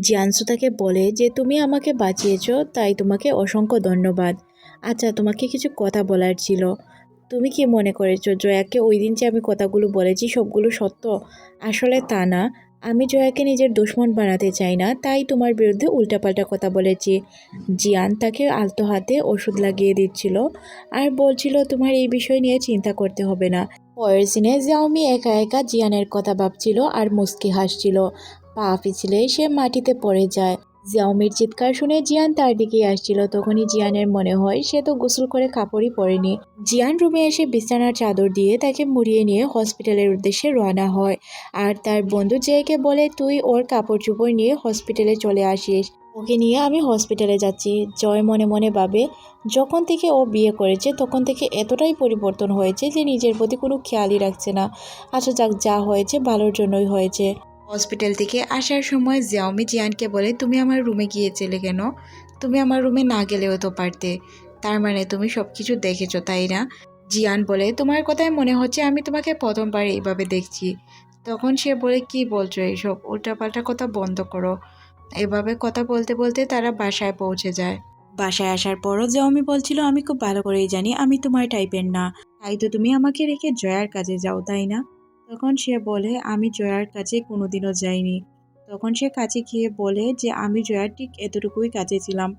জিয়ানসু তাকে বলে যে, তুমি আমাকে বাঁচিয়েছ, তাই তোমাকে অসংখ্য ধন্যবাদ। আচ্ছা তোমাকে কিছু কথা বলার ছিল। তুমি কি মনে করেছ, জয়াকে ওই দিন যে আমি কথাগুলো বলেছি, সবগুলো সত্য? আসলে তা না। আমি জয়াকে নিজের দুশ্মন বানাতে চাই না, তাই তোমার বিরুদ্ধে উল্টাপাল্টা কথা বলেছি। জিয়ান তাকে আলতো হাতে ওষুধ লাগিয়ে দিচ্ছিল আর বলছিল, তোমার এই বিষয় নিয়ে চিন্তা করতে হবে না। পরের সিনে জাওমি একা একা জিয়ানের কথা ভাবছিল আর মুস্কি হাসছিল। পা পিছলে সে মাটিতে পড়ে যায়। জিয়াওমির চিৎকার শুনে জিয়ান তার দিকে আসছিল। তখনই জিয়ানের মনে হয় সে তো গোসল করে কাপড়ই পরেনি। জিয়ান রুমে এসে বিছানার চাদর দিয়ে তাকে মুড়িয়ে নিয়ে হসপিটালের উদ্দেশ্যে রওনা হয়। আর তার বন্ধু জেকে বলে, তুই ওর কাপড় চোপড় নিয়ে হসপিটালে চলে আসিস। ওকে নিয়ে আমি হসপিটালে যাচ্ছি। জয় মনে মনে ভাবে, যখন থেকে ও বিয়ে করেছে, তখন থেকে এতটাই পরিবর্তন হয়েছে যে নিজের প্রতি কোনো খেয়ালই রাখছে না। আচ্ছা যাক, যা হয়েছে ভালোর জন্যই হয়েছে। হসপিটাল থেকে আসার সময় জিয়াওমি জিয়ানকে বলে, তুমি আমার রুমে গিয়েছিলে কেন? তুমি আমার রুমে না গেলেও তো পারতে। তার মানে তুমি সব কিছু দেখেছ, তাই না? জিয়ান বলে, তোমার কথায় মনে হচ্ছে আমি তোমাকে প্রথমবার এইভাবে দেখছি। তখন সে বলে, কি বলছো এইসব উল্টাপাল্টা কথা বন্ধ করো। এভাবে কথা বলতে বলতে তারা বাসায় পৌঁছে যায়। বাসায় আসার পরও জিয়াওমি বলছিল, আমি খুব ভালো করেই জানি, আমি তোমার টাইপের না। তাই তো তুমি আমাকে রেখে জয়ার কাজে যাও, তাই না? তখন সে বলে, আমি জয়ার কাছে কোনোদিনও যাইনি। তখন সে কাছে গিয়ে বলে যে, আমি জয়ার ঠিক এতটুকুই কাছে ছিলাম।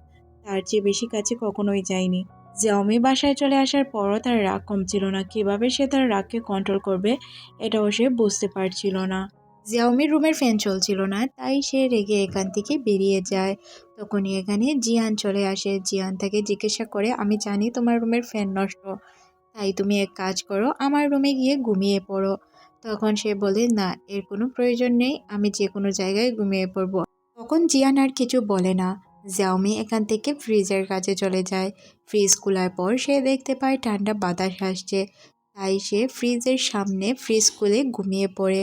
তার চেয়ে বেশি কাছে কখনোই যাইনি। জিয়াওমি বাসায় চলে আসার পরও তার রাগ কমছিল না। কীভাবে সে তার রাগকে কন্ট্রোল করবে, এটাও সে বুঝতে পারছিল না। জিয়াওমির রুমের ফ্যান চলছিল না, তাই সে রেগে এখান থেকে বেরিয়ে যায়। তখনই এখানে জিয়ান চলে আসে। জিয়ান তাকে জিজ্ঞাসা করে, আমি জানি তোমার রুমের ফ্যান নষ্ট। তাই তুমি এক কাজ করো, আমার রুমে গিয়ে ঘুমিয়ে পড়ো। তখন সে বলে, না, এর কোনো প্রয়োজন নেই, আমি যে কোনো জায়গায় ঘুমিয়ে পড়ব। তখন জিয়ান আর কিছু বলে না। জাওমি এখান থেকে ফ্রিজের কাছে চলে যায়। ফ্রিজ খোলার পর সে দেখতে পায় ঠান্ডা বাতাস আসছে। তাই সে ফ্রিজের সামনে ফ্রিজ খুলে ঘুমিয়ে পড়ে।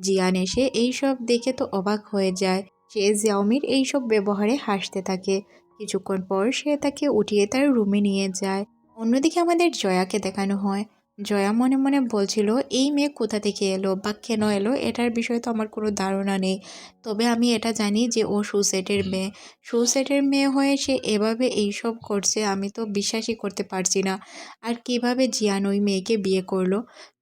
জিয়ান এসে এইসব দেখে তো অবাক হয়ে যায়। সে জিয়াওমির এইসব ব্যবহারে হাসতে থাকে। কিছুক্ষণ পর সে তাকে উঠিয়ে তার রুমে নিয়ে যায়। অন্যদিকে আমাদের জয়াকে দেখানো হয়। জয়া মনে মনে বলছিল এই মেয়ে কোথা থেকে এলো বা কেন এলো? এটার বিষয়ে তো আমার কোনো ধারণা নেই। তবে আমি এটা জানি যে ও সুসেটের মেয়ে। সুসেটের মেয়ে হয়ে সে এভাবে এইসব করছে আমি তো বিশ্বাসই করতে পারছি না। আর কীভাবে জিয়ান ওই মেয়েকে বিয়ে করল?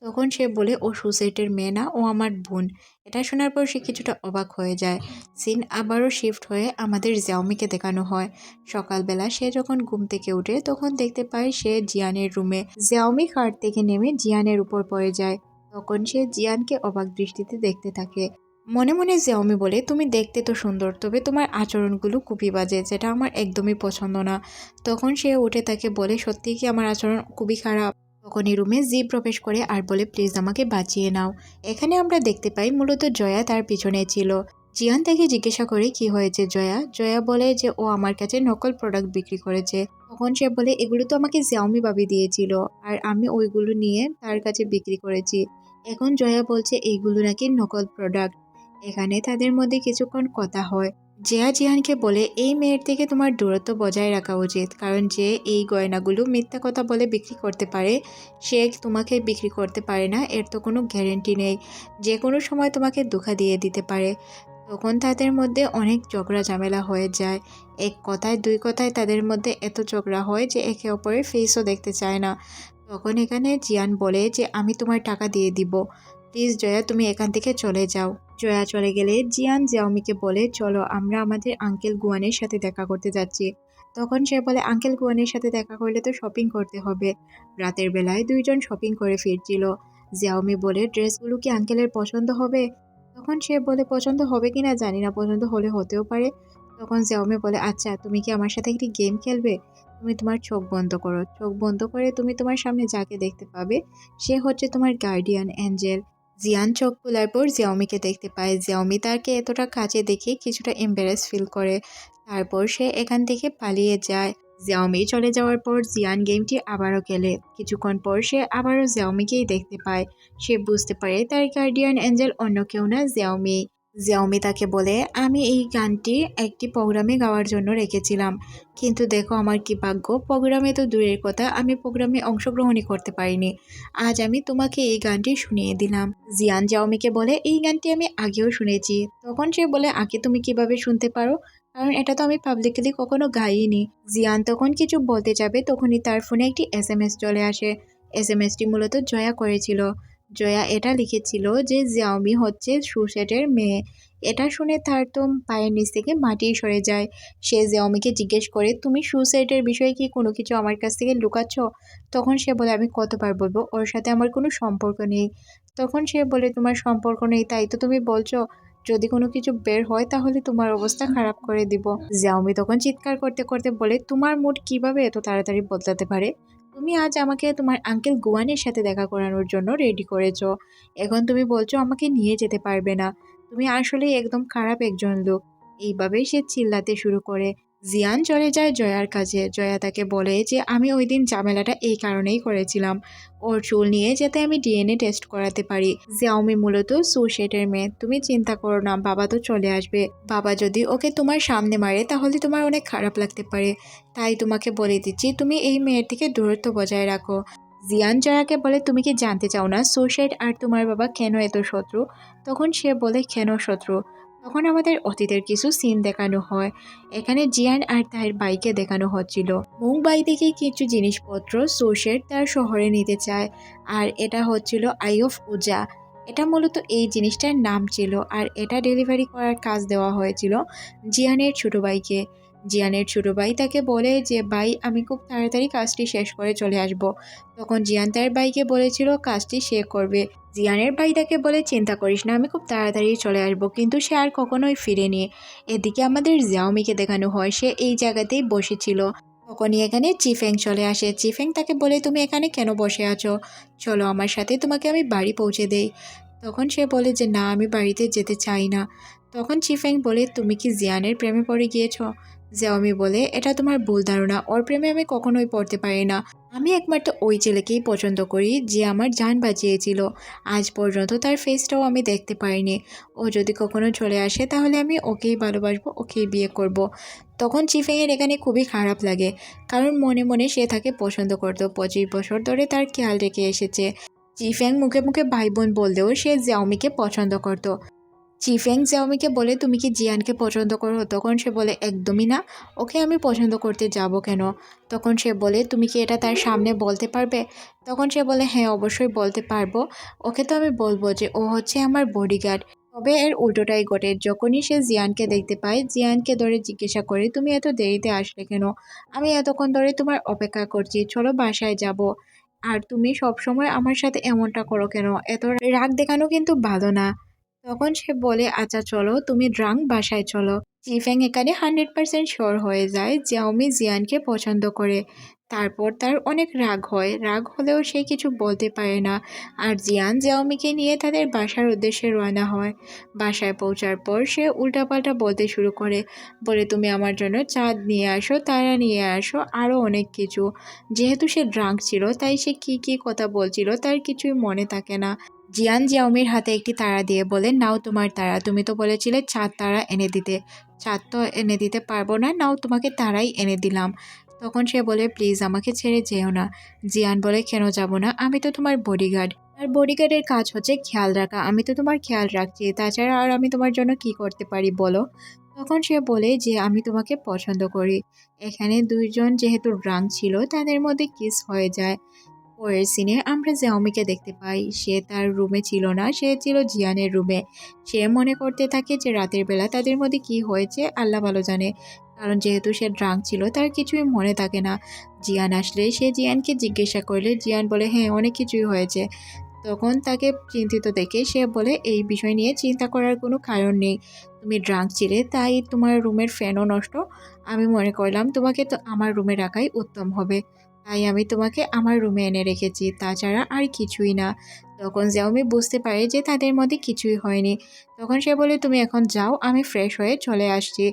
তখন সে বলে ও সুসেটের মেয়ে না, ও আমার বোন। এটা শোনার পর সে কিছুটা অবাক হয়ে যায়। সিন আবারও শিফট হয়ে আমাদের জাউমিকে দেখানো হয়। সকালবেলা সে যখন ঘুম থেকে উঠে, তখন দেখতে পায় সে জিয়ানের রুমে। জিয়াওমি খাট থেকে নেমে জিয়ানের উপর পড়ে যায়। তখন সে জিয়ানকে অবাক দৃষ্টিতে দেখতে থাকে। মনে মনে জিয়াওমি বলে, তুমি দেখতে তো সুন্দর, তবে তোমার আচরণগুলো খুবই বাজে, যেটা আমার একদমই পছন্দ না। তখন সে উঠে তাকে বলে, সত্যিই কি আমার আচরণ খুবই খারাপ? তখনই রুমে জি প্রবেশ করে আর বলে, প্লিজ আমাকে বাঁচিয়ে নাও। এখানে আমরা দেখতে পাই মূলত জয়া তার পিছনে ছিল। জিয়ান তাকে জিজ্ঞাসা করে, কি হয়েছে জয়া? জয়া বলে যে, ও আমার কাছে নকল প্রোডাক্ট বিক্রি করেছে। তখন সে বলে, এগুলো তো আমাকে জিয়াওমি বাবি দিয়েছিল, আর আমি ওইগুলো নিয়ে তার কাছে বিক্রি করেছি। এখন জয়া বলছে, এইগুলো নাকি নকল প্রোডাক্ট এখানে তাদের মধ্যে কিছুক্ষণ কথা হয়। জয়া জিহানকে বলে, এই মেয়ের থেকে তোমার দূরত্ব বজায় রাখা উচিত, কারণ যে এই গয়নাগুলো মিথ্যা কথা বলে বিক্রি করতে পারে, সে তোমাকে বিক্রি করতে পারে না, এর তো কোনো গ্যারেন্টি নেই। যে কোনো সময় তোমাকে ধোকা দিয়ে দিতে পারে তখন তাদের মধ্যে অনেক ঝগড়া ঝামেলা হয়ে যায়। এক কথায়, দুই কথায় তাদের মধ্যে এত ঝগড়া হয় যে একে অপরের ফেসও দেখতে চায় না। তখন এখানে জিয়ান বলে যে, আমি তোমার টাকা দিয়ে দিব। প্লিজ জয়া, তুমি এখান থেকে চলে যাও। জয়া চলে গেলে জিয়ান জিয়াওমিকে বলে, চলো আমরা আমাদের আঙ্কেল গুয়ানের সাথে দেখা করতে যাচ্ছি। তখন সে বলে আঙ্কেল গুয়ানের সাথে দেখা করলে তো শপিং করতে হবে। রাতের বেলায় দুইজন শপিং করে ফিরছিল। জিয়াওমি বলে ড্রেসগুলো কি আঙ্কেলের পছন্দ হবে? তখন সে বলে, পছন্দ হবে কি না জানি না, পছন্দ হলে হতেও পারে। তখন জিয়াওমি বলে আচ্ছা তুমি কি আমার সাথে একটি গেম খেলবে? তুমি তোমার চোখ বন্ধ করো। চোখ বন্ধ করে তুমি তোমার সামনে যাকে দেখতে পাবে, সে হচ্ছে তোমার গার্ডিয়ান অ্যাঞ্জেল জিয়ান চোখ খোলার পর জিয়াওমিকে দেখতে পায়। জিয়াওমি তাকে এতটা কাছে দেখে কিছুটা এম্বারেস ফিল করে। তারপর সে এখান থেকে পালিয়ে যায়। জিয়াওমি চলে যাওয়ার পর জিয়ান গেমটি আবারও খেলে। কিছুক্ষণ পর সে আবারও জিয়াওমিকেই দেখতে পায়। সে বুঝতে পারে তার গার্ডিয়ান অ্যাঞ্জেল অন্য কেউ না জিয়াওমি জিয়াওমি তাকে বলে, আমি এই গানটি একটি প্রোগ্রামে গাওয়ার জন্য রেখেছিলাম। কিন্তু দেখো আমার কি ভাগ্য, প্রোগ্রামে তো দূরের কথা, আমি প্রোগ্রামে অংশগ্রহণই করতে পারিনি। আজ আমি তোমাকে এই গানটি শুনিয়ে দিলাম। জিয়ান জাওমিকে বলে, এই গানটি আমি আগেও শুনেছি। তখন সে বলে, আগে তুমি কীভাবে শুনতে পারো? কারণ এটা তো আমি পাবলিকলি কখনো গাইনি। জিয়ান তখন কিছু বলতে যাবে, তখনই তার ফোনে একটি এস এম এস চলে আসে। এস এম এসটি মূলত জয়া করেছিল। জয়া এটা লিখেছিল যে জিয়াওমি হচ্ছে সুসেটের মেয়ে। এটা শুনে তার তো পায়ের নিচ থেকে মাটি সরে যায়। সে জিয়াওমিকে জিজ্ঞেস করে, তুমি সুসাইডের বিষয়ে কি কোনো কিছু আমার কাছ থেকে লুকাচ্ছ? তখন সে বলে, আমি কতবার বলব? ওর সাথে আমার কোনো সম্পর্ক নেই। তখন সে বলে, তোমার সম্পর্ক নেই, তাই তো তুমি বলছো। যদি কোনো কিছু বের হয়, তাহলে তোমার অবস্থা খারাপ করে দিব। জিয়াওমি তখন চিৎকার করতে করতে বলে, তোমার মুড কীভাবে এত তাড়াতাড়ি বদলাতে পারে? তুমি আজ আমাকে তোমার আঙ্কেল গোয়ানের সাথে দেখা করানোর জন্য রেডি করেছ। এখন তুমি বলছো আমাকে নিয়ে যেতে পারবে না। তুমি আসলে একদম খারাপ একজন লোক। এইভাবেই সে চিল্লাতে শুরু করে। জিয়ান চলে যায় জয়ার কাছে। জয়া তাকে বলে যে, আমি ওই দিন ঝামেলাটা এই কারণেই করেছিলাম। ওর চুল নিয়ে যাতে আমি ডিএনএ টেস্ট করাতে পারি। জিয়াওমি মূলত সুশেটের মেয়ে। তুমি চিন্তা করো না, বাবা তো চলে আসবে। বাবা যদি ওকে তোমার সামনে মারে, তাহলে তোমার অনেক খারাপ লাগতে পারে। তাই তোমাকে বলে দিচ্ছি, তুমি এই মেয়ের থেকে দূরত্ব বজায় রাখো। জিয়ান জয়াকে বলে, তুমি কি জানতে চাও না সুশেট আর তোমার বাবা কেন এত শত্রু? তখন সে বলে, কেন শত্রু? তখন আমাদের অতীতের কিছু সিন দেখানো হয়। এখানে জিয়ান আর তার বাইকে দেখানো হচ্ছিল। মুম্বাই থেকে কিছু জিনিসপত্র সোশের তার শহরে নিতে চায়, আর এটা হচ্ছিল আই অফ উজা এটা মূলত এই জিনিসটার নাম ছিল, আর এটা ডেলিভারি করার কাজ দেওয়া হয়েছিল জিয়ানের ছোট ভাইকে জিয়ানের ছোটো ভাই তাকে বলে যে, ভাই, আমি খুব তাড়াতাড়ি কাজটি শেষ করে চলে আসব। তখন জিয়ান তার ভাইকে বলেছিল, কাজটি সে করবে। জিয়ানের ভাই তাকে বলে, চিন্তা করিস না, আমি খুব তাড়াতাড়ি চলে আসব। কিন্তু সে আর কখনোই ফিরেনি। এদিকে আমাদের জিয়াওমিকে দেখানো হয়, সে এই জায়গাতেই বসেছিল। তখনই এখানে চিফেং চলে আসে। চিফেং তাকে বলে, তুমি এখানে কেন বসে আছো? চলো আমার সাথে তোমাকে আমি বাড়ি পৌঁছে দেই। তখন সে বলে যে, না, আমি বাড়িতে যেতে চাই না। তখন চিফেং বলে, তুমি কি জিয়ানের প্রেমে পড়ে গিয়েছো? জিয়াওমি বলে, এটা তোমার ভুল ধারণা, ওর প্রেমে আমি কখনোই পড়তে পারি না। আমি একমাত্র ওই ছেলেকেই পছন্দ করি যে আমার জান বাঁচিয়েছিল। আজ পর্যন্ত তার ফেসটাও আমি দেখতে পাইনি। ও যদি কখনো চলে আসে, তাহলে আমি ওকেই ভালোবাসবো, ওকেই বিয়ে করব। তখন চিফেংয়ের এখানে খুবই খারাপ লাগে। কারণ মনে মনে সে তাকে পছন্দ করতো। পঁচিশ বছর ধরে তার খেয়াল রেখে এসেছে। চিফেং মুখে মুখে ভাই বোন বললেও সে জিয়াওমিকে পছন্দ করতো। চিফেং জিয়াওমিকে বলে, তুমি কি জিয়ানকে পছন্দ করো? তখন সে বলে, একদমই না। ওকে আমি পছন্দ করতে যাব কেন? তখন সে বলে, তুমি কি এটা তার সামনে বলতে পারবে? তখন সে বলে হ্যাঁ অবশ্যই বলতে পারব। ওকে তো আমি বলব যে, ও হচ্ছে আমার বডিগার্ড তবে এর উল্টোটাই ঘটে, যখনই সে জিয়ানকে দেখতে পায়, জিয়ানকে ধরে জিজ্ঞাসা করে, তুমি এত দেরিতে আসলে কেন? আমি এতক্ষণ ধরে তোমার অপেক্ষা করছি, চলো বাসায় যাব। আর তুমি সবসময় আমার সাথে এমনটা করো কেন? এত রাগ দেখানো কিন্তু ভালো না। তখন সে বলে আচ্ছা চলো, তুমি ড্রাং বাসায় চলো। চিফেং এখানে হান্ড্রেড পার্সেন্ট শিওর হয়ে যায় জিয়াওমি জিয়ানকে পছন্দ করে। তারপর তার অনেক রাগ হয়। রাগ হলেও সে কিছু বলতে পারে না। আর জিয়ান জিয়াওমিকে নিয়ে তাদের বাসার উদ্দেশ্যে রওনা হয়। বাসায় পৌঁছার পর সে উল্টাপাল্টা বলতে শুরু করে, বলে, তুমি আমার জন্য চাঁদ নিয়ে আসো, তারা নিয়ে আসো আরও অনেক কিছু। যেহেতু সে ড্রাঙ্ক ছিল, তাই সে কি কি কথা বলছিল তার কিছুই মনে থাকে না। জিয়ান জিয়াউমির হাতে একটি তারা দিয়ে বলে নাও তোমার তারা, তুমি তো বলেছিলে চাঁদ তারা এনে দিতে। চাঁদ তো এনে দিতে পারব না, নাও তোমাকে তারাই এনে দিলাম। তখন সে বলে, প্লিজ আমাকে ছেড়ে যেও না। জিয়ান বলে, কেন যাব না? আমি তো তোমার বডিগার্ড আর বডিগার্ডের কাজ হচ্ছে খেয়াল রাখা। আমি তো তোমার খেয়াল রাখছি। তাছাড়া আর আমি তোমার জন্য কি করতে পারি বলো? তখন সে বলে যে, আমি তোমাকে পছন্দ করি। এখানে দুইজন যেহেতু রাং ছিল, তাদের মধ্যে কিস হয়ে যায়। পরের সিনে আমরা জাওমিকে দেখতে পাই। সে তার রুমে ছিল না, সে ছিল জিয়ানের রুমে সে মনে করতে থাকে যে রাতের বেলা তাদের মধ্যে কি হয়েছে, আল্লাহ ভালো জানে। কারণ যেহেতু সে ড্রাঙ্ক ছিল, তার কিছুই মনে থাকে না। জিয়ান আসলে, সে জিয়ানকে জিজ্ঞাসা করলে জিয়ান বলে হ্যাঁ অনেক কিছুই হয়েছে। তখন তাকে চিন্তিত দেখে সে বলে, এই বিষয় নিয়ে চিন্তা করার কোনো কারণ নেই। তুমি ড্রাঙ্ক ছিলে, তাই তোমার রুমের ফ্যানও নষ্ট। আমি মনে করলাম, তোমাকে তো আমার রুমে রাখাই উত্তম হবে। তাই আমি তোমাকে আমার রুমে এনে রেখেছি, তাছাড়া আর কিছুই না। তখন জাওমি বুঝতে পারে যে তাদের মধ্যে কিছুই হয়নি। তখন সে বলে, তুমি এখন যাও, আমি ফ্রেশ হয়ে চলে আসছি।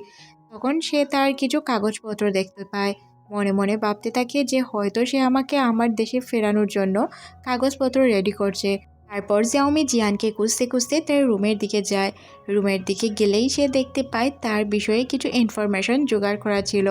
তখন সে তার কিছু কাগজপত্র দেখতে পায়। মনে মনে ভাবতে থাকে যে হয়তো সে আমাকে আমার দেশে ফেরানোর জন্য কাগজপত্র রেডি করছে। তারপর জিয়াওমি জিয়ানকে খুঁজতে খুঁজতে তার রুমের দিকে যায়। রুমের দিকে গেলেই সে দেখতে পায় তার বিষয়ে কিছু ইনফরমেশন জোগাড় করা ছিল।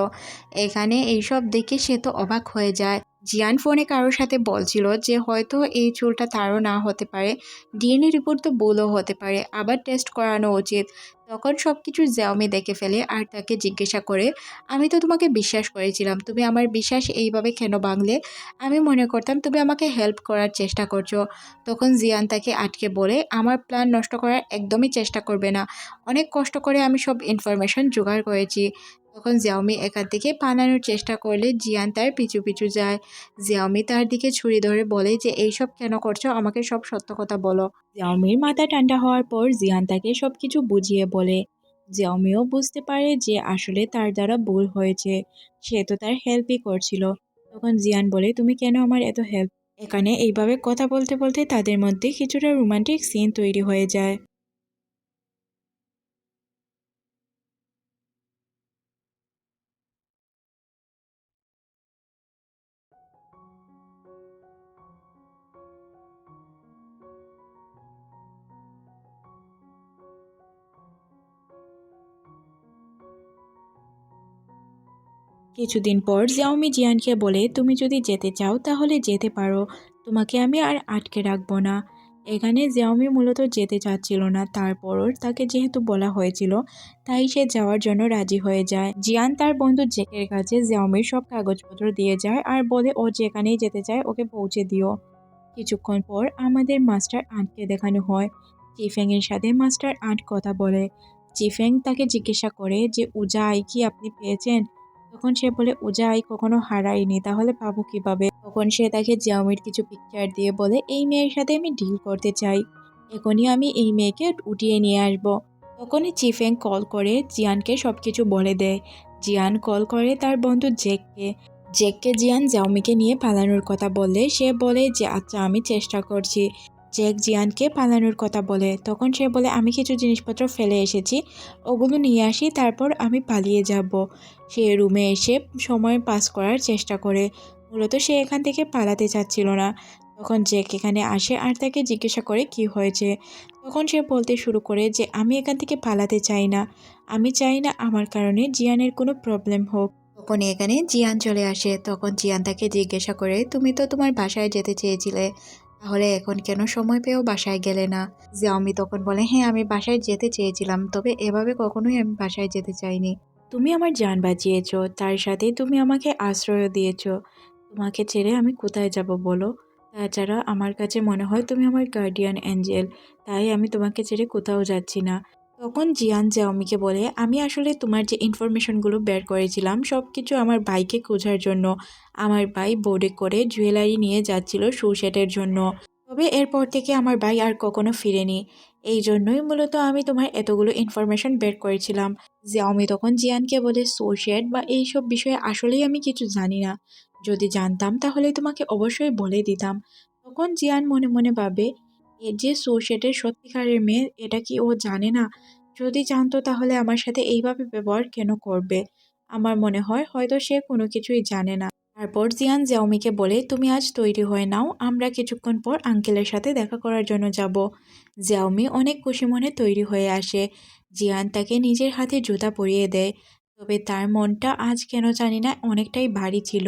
এখানে এইসব দেখে সে তো অবাক হয়ে যায়। জিয়ান ফোনে কারোর সাথে বলছিল যে হয়তো এই চুলটা তারও না হতে পারে, ডিএনএ রিপোর্ট তো ভুলও হতে পারে, আবার টেস্ট করানো উচিত। তখন সব কিছু জ্যাওমি দেখে ফেলে আর তাকে জিজ্ঞাসা করে, আমি তো তোমাকে বিশ্বাস করেছিলাম, তুমি আমার বিশ্বাস এইভাবে কেন ভাঙলে? আমি মনে করতাম তুমি আমাকে হেল্প করার চেষ্টা করছ। তখন জিয়ান তাকে আটকে বলে, আমার প্ল্যান নষ্ট করার একদমই চেষ্টা করবে না। অনেক কষ্ট করে আমি সব ইনফরমেশন জোগাড় করেছি। তখন জিয়াওমি এখান থেকে পালানোর চেষ্টা করলে জিয়ান তার পিছু পিছু যায়। জিয়াওমি তার দিকে ছুরি ধরে বলে যে, এইসব কেন করছ? আমাকে সব সত্য কথা বলো। জিয়াওমির মাথা ঠান্ডা হওয়ার পর জিয়ান তাকে সব কিছু বুঝিয়ে বলে। জিয়াওমিও বুঝতে পারে যে, আসলে তার দ্বারা ভুল হয়েছে। সে তো তার হেল্পই করছিল। তখন জিয়ান বলে, তুমি কেন আমার এত হেল্প এখানে এইভাবে কথা বলতে বলতে তাদের মধ্যে কিছুটা রোমান্টিক সিন তৈরি হয়ে যায়। কিছুদিন পর জিয়াওমি জিয়ানকে বলে, তুমি যদি যেতে চাও তাহলে যেতে পারো। তোমাকে আমি আর আটকে রাখব না। এখানে জিয়াওমি মূলত যেতে চাচ্ছিল না। তারপরও তাকে যেহেতু বলা হয়েছিল, তাই সে যাওয়ার জন্য রাজি হয়ে যায়। জিয়ান তার বন্ধু জেকের কাছে জিয়াওমির সব কাগজপত্র দিয়ে যায় আর বলে, ও যেখানেই যেতে চায় ওকে পৌঁছে দিও। কিছুক্ষণ পর আমাদের মাস্টার আন্টকে দেখানো হয়। চিফেংয়ের সাথে মাস্টার আন্ট কথা বলে। চিফেং তাকে জিজ্ঞাসা করে যে উজা আই কি আপনি পেয়েছেন? তখন সে বলে উজা আই কখনো হারায়নি তাহলে পাবো কীভাবে? তখন সে তাকে জিয়াওমির কিছু পিকচার দিয়ে বলে, এই মেয়ের সাথে আমি ডিল করতে চাই। এখনই আমি এই মেয়েকে উঠিয়ে নিয়ে আসব। তখনই চিফেং কল করে জিয়ানকে সব কিছু বলে দেয়। জিয়ান কল করে তার বন্ধু জেককে। জেককে জিয়ান জাউমিকে নিয়ে পালানোর কথা বললে। সে বলে যে আচ্ছা আমি চেষ্টা করছি। জেক জিয়ানকে পালানোর কথা বলে। তখন সে বলে, আমি কিছু জিনিসপত্র ফেলে এসেছি, ওগুলো নিয়ে আসি, তারপর আমি পালিয়ে যাব। সে রুমে এসে সময় পাস করার চেষ্টা করে। মূলত সে এখান থেকে পালাতে চাচ্ছিল না। তখন জেক এখানে আসে আর তাকে জিজ্ঞাসা করে, কি হয়েছে? তখন সে বলতে শুরু করে যে, আমি এখান থেকে পালাতে চাই না। আমি চাই না আমার কারণে জিয়ানের কোনো প্রবলেম হোক। তখন এখানে জিয়ান চলে আসে। তখন জিয়ান তাকে জিজ্ঞাসা করে, তুমি তো তোমার বাসায় যেতে চেয়েছিলে। তাহলে এখন কেন সময় পেয়েও বাসায় গেলে না? জিয়াওমি তখন বলে হ্যাঁ আমি বাসায় যেতে চেয়েছিলাম, তবে এভাবে কখনোই আমি বাসায় যেতে চাইনি। তুমি আমার জান বাঁচিয়েছ, তার সাথে তুমি আমাকে আশ্রয় দিয়েছ। তোমাকে ছেড়ে আমি কোথায় যাব বলো? তাছাড়া আমার কাছে মনে হয় তুমি আমার গার্ডিয়ান অ্যাঞ্জেল তাই আমি তোমাকে ছেড়ে কোথাও যাচ্ছি না। তখন জিয়ান জাওমিকে বলে, আমি আসলে তোমার যে ইনফরমেশনগুলো বের করেছিলাম সব কিছু আমার ভাইকে খোঁজার জন্য। আমার ভাই বোর্ডে করে জুয়েলারি নিয়ে যাচ্ছিল সুসেটের জন্য। তবে এরপর থেকে আমার ভাই আর কখনো ফিরেনি। এই জন্যই মূলত আমি তোমার এতগুলো ইনফরমেশন বের করেছিলাম। জিয়াওমি তখন জিয়ানকে বলে সোশেট বা এইসব বিষয়ে আসলেই আমি কিছু জানি না। যদি জানতাম তাহলে তোমাকে অবশ্যই বলে দিতাম। তখন জিয়ান মনে মনে ভাবে এ যে সোশেটের সত্যিকারের মেয়ে, এটা কি ও জানে না? যদি জানতো তাহলে আমার সাথে এইভাবে ব্যবহার কেন করবে? আমার মনে হয় হয়তো সে কোনো কিছুই জানে না। তারপর জিয়ান জিয়াওমিকে বলে, তুমি আজ তৈরি হয়ে নাও, আমরা কিছুক্ষণ পর আঙ্কেলের সাথে দেখা করার জন্য যাব। জিয়াওমি অনেক খুশি মনে তৈরি হয়ে আসে। জিয়ান তাকে নিজের হাতে জুতা পরিয়ে দেয়। তবে তার মনটা আজ কেন জানি না অনেকটাই ভারী ছিল।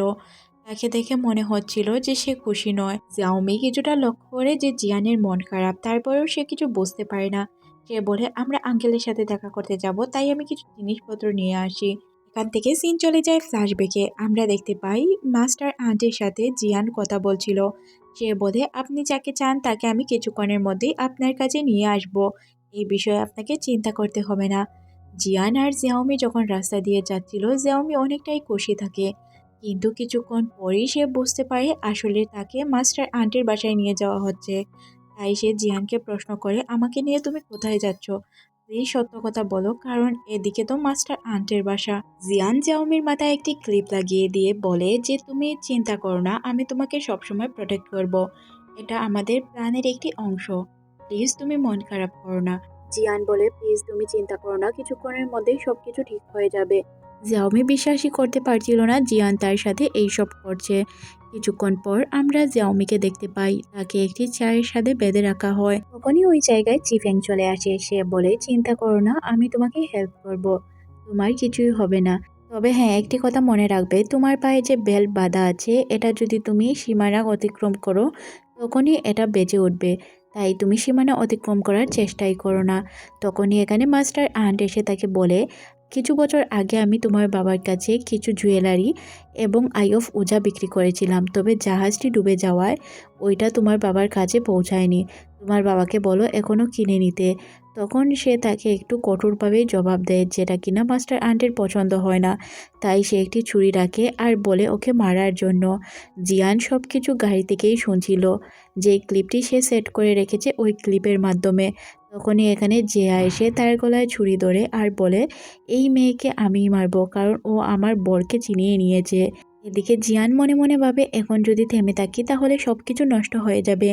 তাকে দেখে মনে হচ্ছিল যে সে খুশি নয়। জিয়াওমি কিছুটা লক্ষ্য করে যে জিয়ানের মন খারাপ, তারপরেও সে কিছু বুঝতে পারে না। সে বলে, আমরা আঙ্কেলের সাথে দেখা করতে যাব, তাই আমি কিছু জিনিসপত্র নিয়ে আসি। এখান থেকে সিন চলে যায় ফ্ল্যাশব্যাকে। আমরা দেখতে পাই মাস্টার আন্টের সাথে জিয়ান কথা বলছিল। সে বলে, আপনি যাকে চান তাকে আমি কিছুক্ষণের মধ্যেই আপনার কাছে নিয়ে আসব। এই বিষয়ে আপনাকে চিন্তা করতে হবে না। জিয়ান আর জিয়াওমি যখন রাস্তা দিয়ে যাচ্ছিল জিয়াওমি অনেকটাই খুশি থাকে। কিন্তু কিছুক্ষণ পরেই সে বুঝতে পারে আসলে তাকে মাস্টার আন্টির বাসায় নিয়ে যাওয়া হচ্ছে। তাই সে জিয়ানকে প্রশ্ন করে, আমাকে নিয়ে তুমি কোথায় যাচ্ছ? প্লিজ সত্য কথা বলো, কারণ এদিকে তো মাস্টার আন্টের বাসা। জিয়ান জাউমির মাথায় একটি ক্লিপ লাগিয়ে দিয়ে বলে যে, তুমি চিন্তা করো না, আমি তোমাকে সবসময় প্রোটেক্ট করব। এটা আমাদের প্ল্যানের একটি অংশ। প্লিজ তুমি মন খারাপ করো না। জিয়ান বলে, প্লিজ তুমি চিন্তা করো না, কিছুক্ষণের মধ্যেই সব কিছু ঠিক হয়ে যাবে। জিয়াওমি বিশ্বাসই করতে পারছিল না জিয়ান তার সাথে এইসব করছে। কিছুক্ষণ পর আমরা জিয়াওমিকে দেখতে পাই, তাকে একটি চেয়ারের সাথে বেঁধে রাখা হয়। তখনই ওই জায়গায় চিফেং চলে আসে। সে বলে, চিন্তা করো না, আমি তোমাকে হেল্প করব। তোমার কিছুই হবে না। তবে হ্যাঁ একটি কথা মনে রাখবে, তোমার পায়ে যে বেল্ট বাঁধা আছে, এটা যদি তুমি সীমানা অতিক্রম করো, তখনই এটা বেজে উঠবে। তাই তুমি সীমানা অতিক্রম করার চেষ্টাই করো না। তখনই এখানে মাস্টার আন্ট এসে তাকে বলে কিছু বছর আগে আমি তোমার বাবার কাছে কিছু জুয়েলারি এবং আই অফ উজা বিক্রি করেছিলাম, তবে জাহাজটি ডুবে যাওয়ায় ওইটা তোমার বাবার কাছে পৌঁছায়নি। তোমার বাবাকে বলো এখনও কিনে নিতে। তখন সে তাকে একটু কঠোরভাবেই জবাব দেয়, যেটা কিনা মাস্টার আন্টের পছন্দ হয় না, তাই সে একটি ছুরি রাখে আর বলে ওকে মারার জন্য। জিয়ান সব কিছু গাড়ি থেকেই শুনছিল। যে ক্লিপটি সে সেট করে রেখেছে, ওই ক্লিপের মাধ্যমে। তখনই এখানে জেয়া এসে তার গলায় ছুরি ধরে আর বলে, এই মেয়েকে আমিই মারবো, কারণ ও আমার বরকে চিনিয়ে নিয়েছে। এদিকে জিয়ান মনে মনে ভাবে, এখন যদি থেমে থাকি তাহলে সব কিছু নষ্ট হয়ে যাবে।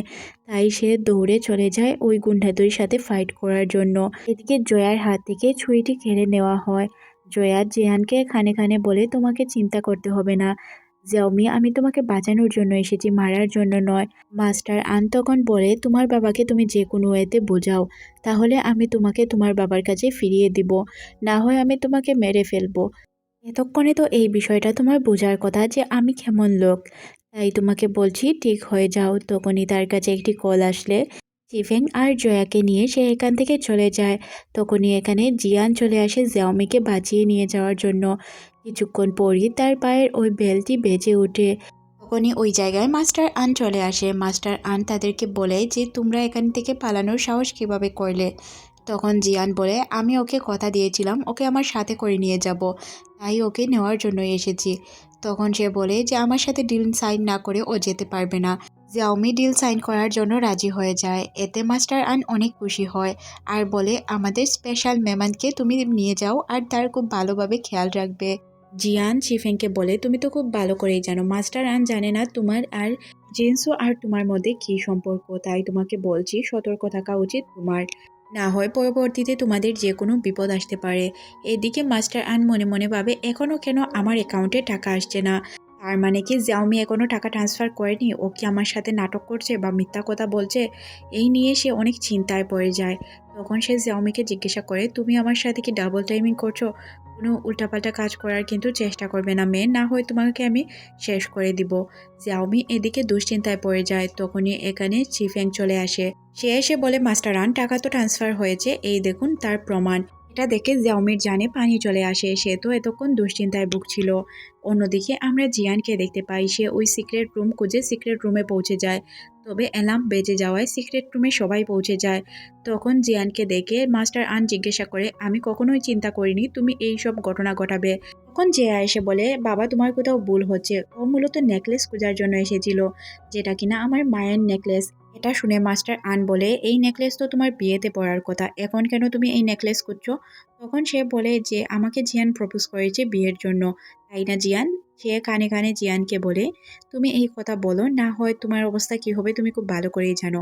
তাই সে দৌড়ে চলে যায় ওই গুন্ডাদের সাথে ফাইট করার জন্য। এদিকে জয়ার হাত থেকে ছুরিটি কেড়ে নেওয়া হয়। জয়া জিয়ানকে খানে খানে বলে, তোমাকে চিন্তা করতে হবে না। জিয়াওমি আমি তোমাকে বাঁচানোর জন্য এসেছি, মারার জন্য নয়। মাস্টার আন তখন বলে, তোমার বাবাকে তুমি যে কোনো ওয়েতে বোঝাও। তাহলে আমি তোমাকে তোমার বাবার কাছে ফিরিয়ে দিব। না হয় আমি তোমাকে মেরে ফেলব। এতক্ষণে তো এই বিষয়টা তোমার বোঝার কথা যে, আমি কেমন লোক? তাই তোমাকে বলছি, ঠিক হয়ে যাও। তখনই তার কাছে একটি কল আসলে। চিফেং আর জয়াকে নিয়ে সে এখান থেকে চলে যায়। তখনই এখানে জিয়ান চলে আসে জিয়াওমিকে বাঁচিয়ে নিয়ে যাওয়ার জন্য। কিছুক্ষণ পরই তার পায়ের ওই বেলটি বেজে ওঠে। তখনই ওই জায়গায় মাস্টার আন চলে আসে। মাস্টার আন তাদেরকে বলে যে, তোমরা এখান থেকে পালানোর সাহস কীভাবে করলে? তখন জিয়ান বলে, আমি ওকে কথা দিয়েছিলাম, ওকে আমার সাথে করে নিয়ে যাব। তাই ওকে নেওয়ার জন্য এসেছি। তখন সে বলে যে, আমার সাথে ডিল সাইন না করে ও যেতে পারবে না। জিয়াওমি ডিল সাইন করার জন্য রাজি হয়ে যায়। এতে মাস্টার আন অনেক খুশি হয় আর বলে, আমাদের স্পেশাল মেহমানকে তুমি নিয়ে যাও আর তার খুব ভালোভাবে খেয়াল রাখবে। জিয়ান শিফেনকে বলে, তুমি তো খুব ভালো করেই জানো, মাস্টার আন জানে না তোমার আর জেন্সু আর তোমার মধ্যে কি সম্পর্ক। তাই তোমাকে বলছি, সতর্ক থাকা উচিত তোমার। না হয় পরবর্তীতে তোমাদের যে কোনো বিপদ আসতে পারে। এদিকে মাস্টার আন মনে মনে ভাবে এখনও কেন আমার অ্যাকাউন্টে টাকা আসছে না? তার মানে কি জাউমি এখনও টাকা ট্রান্সফার করেনি, ও কি আমার সাথে নাটক করছে বা মিথ্যা কথা বলছে, এই নিয়ে সে অনেক চিন্তায় পড়ে যায়। তখন সে জাউমিকে জিজ্ঞাসা করে, তুমি আমার সাথে কি ডাবল টাইমিং করছ? কোনো উল্টাপাল্টা কাজ করার কিন্তু চেষ্টা করবে না মেয়ে, না হয় তোমাকে আমি শেষ করে দিব। জাউমি এদিকে দুশ্চিন্তায় পড়ে যায়, তখনই এখানে চিফেং চলে আসে। সে এসে বলে, মাস্টার আন টাকা তো ট্রান্সফার হয়েছে, এই দেখুন তার প্রমাণ। এটা দেখে জাউমির জানে পানি চলে আসে। সে তো এতক্ষণ দুশ্চিন্তায় ভুগছিল। অন্যদিকে আমরা জিয়ানকে দেখতে পাই, সে ওই সিক্রেট রুম খুঁজে সিক্রেট রুমে পৌঁছে যায়। তবে অ্যালার্ম বেজে যাওয়ায় সিক্রেট রুমে সবাই পৌঁছে যায়। তখন জিয়ানকে দেখে মাস্টার আন জিজ্ঞাসা করে, আমি কখনোই চিন্তা করিনি তুমি এই সব ঘটনা ঘটাবে। তখন জেয়া এসে বলে, বাবা, তোমার কোথাও ভুল হচ্ছে। ও মূলত নেকলেস খোঁজার জন্য এসেছিল, যেটা কিনা আমার মায়ের নেকলেস। এটা শুনে মাস্টার আন বলে, এই নেকলেস তো তোমার বিয়েতে পড়ার কথা, এখন কেন তুমি এই নেকলেস করছ তখন সে বলে যে, আমাকে জিয়ান প্রপোজ করেছে বিয়ের জন্য। তাই না জিয়ান? সে কানে কানে জিয়ানকে বলে, তুমি এই কথা বলো, না হয় তোমার অবস্থা কি হবে তুমি খুব ভালো করেই জানো।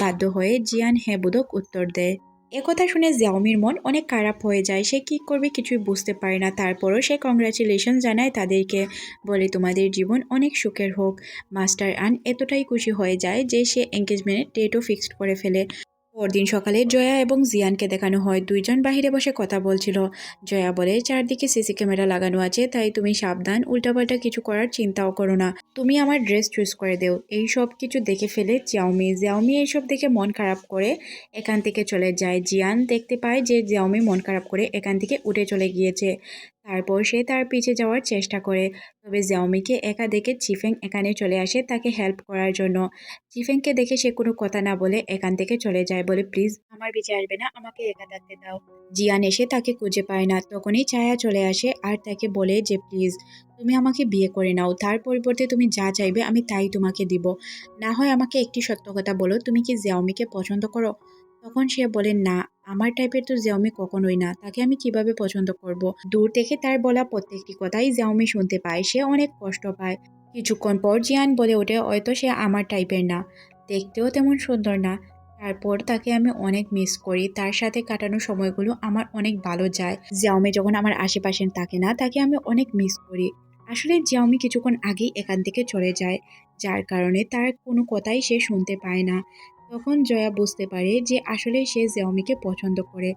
বাধ্য হয়ে জিয়ান হ্যাঁ বোধক উত্তর দেয়। একথা শুনে জিয়াওমির মন অনেক খারাপ হয়ে যায়। সে কি করবে কিছুই বুঝতে পারে না। তারপরও সে কংগ্রাচুলেশন জানায় তাদেরকে, বলে, তোমাদের জীবন অনেক সুখের হোক। মাস্টার আন এতটাই খুশি হয়ে যায় যে সে এঙ্গেজমেন্টের ডেটও ফিক্সড করে ফেলে। পরদিন সকালে জয়া এবং জিয়ানকে দেখানো হয়। দুইজন বাহিরে বসে কথা বলছিল। জয়া বলে, চারদিকে সিসি ক্যামেরা লাগানো আছে, তাই তুমি সাবধান, উল্টাপাল্টা কিছু করার চিন্তাও করো না। তুমি আমার ড্রেস চুজ করে দেও। এই সব কিছু দেখে ফেলে জিয়াওমি জিয়াওমি এইসব দেখে মন খারাপ করে এখান থেকে চলে যায়। জিয়ান দেখতে পায় যে জিয়াওমি মন খারাপ করে এখান থেকে উঠে চলে গিয়েছে। তারপর সে তার পিছে যাওয়ার চেষ্টা করে। তবে জিয়াওমিকে একা দেখে চিফেং এখানে চলে আসে তাকে হেল্প করার জন্য। চিফেংকে দেখে সে কোনো কথা না বলে এখান থেকে চলে যায়, বলে প্লিজ আমার বিচে আসবে না, আমাকে একা থাকতে দাও। জিয়ান এসে তাকে খুঁজে পায় না। তখনই ছায়া চলে আসে আর তাকে বলে যে প্লিজ তুমি আমাকে বিয়ে করে নাও। তার পরিবর্তে তুমি যা চাইবে আমি তাই তোমাকে দিব। না হয় আমাকে একটি সত্য কথা বলো, তুমি কি জিয়াওমিকে পছন্দ করো? তখন সে বলে, না আমার টাইপের তো জিয়াওমি কখনোই না, তাকে আমি কীভাবে পছন্দ করব। দূর থেকে তার বলা প্রত্যেকটি কথাই জিয়াওমি শুনতে পায়, সে অনেক কষ্ট পায়। কিছুক্ষণ পর জিয়ান বলে ওঠে, হয়তো সে আমার টাইপের না, দেখতেও তেমন সুন্দর না। তারপর তাকে আমি অনেক মিস করি, তার সাথে কাটানো সময়গুলো আমার অনেক ভালো যায়। জিয়াওমি যখন আমার আশেপাশে থাকে না, তাকে আমি অনেক মিস করি। আসলে জিয়াওমি কিছুক্ষণ আগেই এখান থেকে চলে যায়, যার কারণে তার কোনো কথাই সে শুনতে পায় না। তখন জয়া বুঝতে পারে যে আসলে সে জেওমিকে পছন্দ করে।